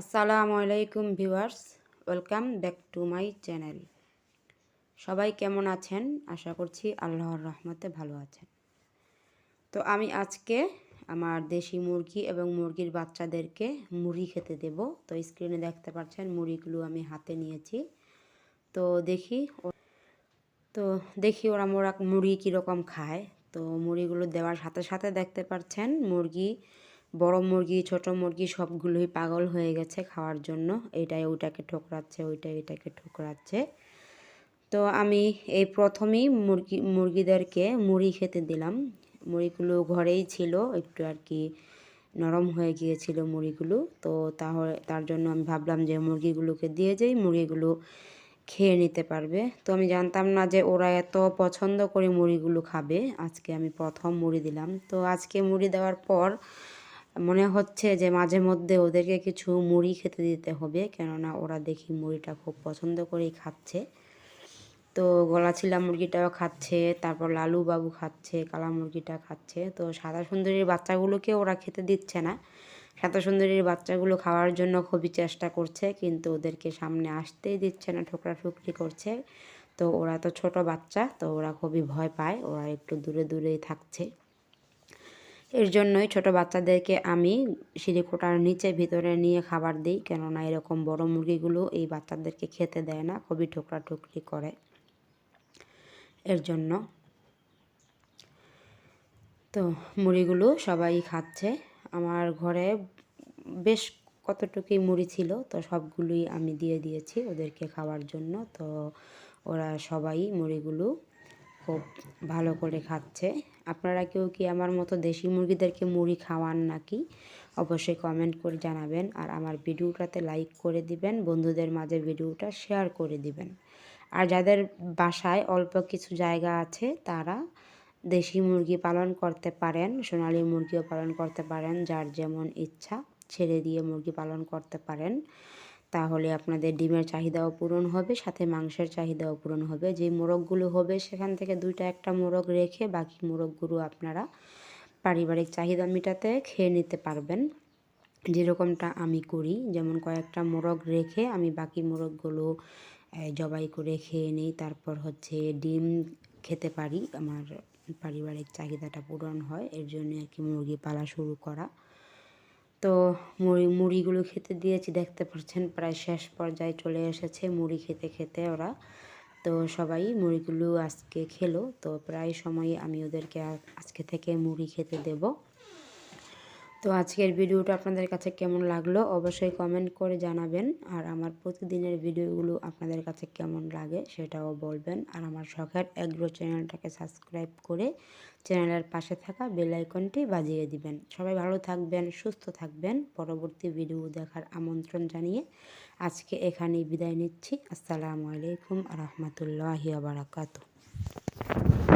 আসসালামু আলাইকুম viewers, welcome back to my channel. সবাই কেমন আছেন? আশা করছি আল্লাহর রহমতে ভালো আছেন। তো আমি আজকে আমার দেশি মুরগি এবং মুরগির বাচ্চাদেরকে মুড়ি খেতে দেব। তো স্ক্রিনে দেখতে পাচ্ছেন, মুড়িগুলো আমি হাতে নিয়েছি। তো দেখি তো দেখি ওরা মোরা মুড়ি কীরকম খায়। তো মুড়িগুলো দেওয়ার সাথে সাথে দেখতে পাচ্ছেন, মুরগি বড় মুরগি, ছোট মুরগি সবগুলোই পাগল হয়ে গেছে খাওয়ার জন্য। এটাই ওইটাকে ঠোকরাচ্ছে ওইটা এটাকে ঠোকরাচ্ছে। তো আমি এই প্রথমেই মুরগি, মুরগিদেরকে মুড়ি খেতে দিলাম। মুড়িগুলো ঘরেই ছিল, একটু আর কি নরম হয়ে গিয়েছিল মুড়িগুলো। তো তাহলে, তার জন্য আমি ভাবলাম যে মুরগিগুলোকে দিয়ে যাই মুরগিগুলো খেয়ে নিতে পারবে। তো আমি জানতাম না যে ওরা এত পছন্দ করে মুড়িগুলো খাবে। আজকে আমি প্রথম মুড়ি দিলাম। তো আজকে মুড়ি দেওয়ার পর মনে হচ্ছে যে মাঝে মধ্যে ওদেরকে কিছু মুড়ি খেতে দিতে হবে, কেননা ওরা দেখি মুড়িটা খুব পছন্দ করেই খাচ্ছে। তো গলাছিলা মুরগিটাও খাচ্ছে, তারপর লালু বাবু খাচ্ছে, কালা মুরগিটা খাচ্ছে। তো সাদা সুন্দরীর বাচ্চাগুলোকে ওরা খেতে দিচ্ছে না। সাদা সুন্দরীর বাচ্চাগুলো খাওয়ার জন্য খুবই চেষ্টা করছে, কিন্তু ওদেরকে সামনে আসতেই দিচ্ছে না, ঠোকরা ঠুকরি করছে। তো ওরা তো ছোট বাচ্চা, তো ওরা খুবই ভয় পায়, ওরা একটু দূরে দূরেই থাকছে। এর জন্যই ছোট বাচ্চাদেরকে আমি সিঁড়িকোটার নিচে ভিতরে নিয়ে খাবার দিই। কেননা এরকম বড় মুরগিগুলো এই বাচ্চাদেরকে খেতে দেয় না, খুবই ঠোকরা ঠুকরি করে। এর জন্য তো মুড়িগুলো সবাই খাচ্ছে। আমার ঘরে বেশ কতটুকুই মুড়ি ছিল, তো সবগুলোই আমি দিয়ে দিয়েছি ওদেরকে খাওয়ার জন্য। তো ওরা সবাই মুড়িগুলো খুব ভালো করে খাচ্ছে। আপনারা কেউ কি আমার মতো দেশি মুরগিদেরকে মুড়ি খাওয়ান নাকি? অবশ্যই কমেন্ট করে জানাবেন আর আমার ভিডিওটাতে লাইক করে দিবেন, বন্ধুদের মাঝে ভিডিওটা শেয়ার করে দিবেন। আর যাদের বাসায় অল্প কিছু জায়গা আছে, তারা দেশি মুরগি পালন করতে পারেন, সোনালি মুরগিও পালন করতে পারেন, যার যেমন ইচ্ছা ছেড়ে দিয়ে মুরগি পালন করতে পারেন। তাহলে আপনাদের ডিমের চাহিদাও পূরণ হবে, সাথে মাংসের চাহিদাও পূরণ হবে। যে মোরগগুলো হবে, সেখান থেকে দুইটা একটা মোরগ রেখে বাকি মোরগগুলো আপনারা পারিবারিক চাহিদা মেটাতে খেয়ে নিতে পারবেন। যেরকমটা আমি করি, যেমন কয়েকটা মোরগ রেখে আমি বাকি মোরগগুলো জবাই করে খেয়ে নিই। তারপর হচ্ছে ডিম খেতে পারি, আমার পারিবারিক চাহিদাটা পূরণ হয়। এর জন্য আর কি মুরগি পালা শুরু করা। তো মুড়ি, মুড়িগুলো খেতে দিয়েছি। দেখতে পাচ্ছেন প্রায় শেষ পর্যায়ে চলে এসেছে মুড়ি খেতে খেতে ওরা। তো সবাই মুড়িগুলো আজকে খেলো। তো প্রায় সময় আমি ওদেরকে আজকে থেকে মুড়ি খেতে দেবো। তো আজকের ভিডিওটা আপনাদের কাছে কেমন লাগল অবশ্যই কমেন্ট করে জানাবেন। আর আমার প্রতিদিনের ভিডিওগুলো আপনাদের কাছে কেমন লাগে সেটাও বলবেন। আর আমার শখের এগ্রো চ্যানেলটাকে সাবস্ক্রাইব করে চ্যানেলের পাশে থাকা বেল আইকনটি বাজিয়ে দিবেন। সবাই ভালো থাকবেন, সুস্থ থাকবেন। পরবর্তী ভিডিও দেখার আমন্ত্রণ জানিয়ে আজকে এখানেই বিদায় নিচ্ছি। আসসালামু আলাইকুম রহমতুল্লাহি বারাকাতু।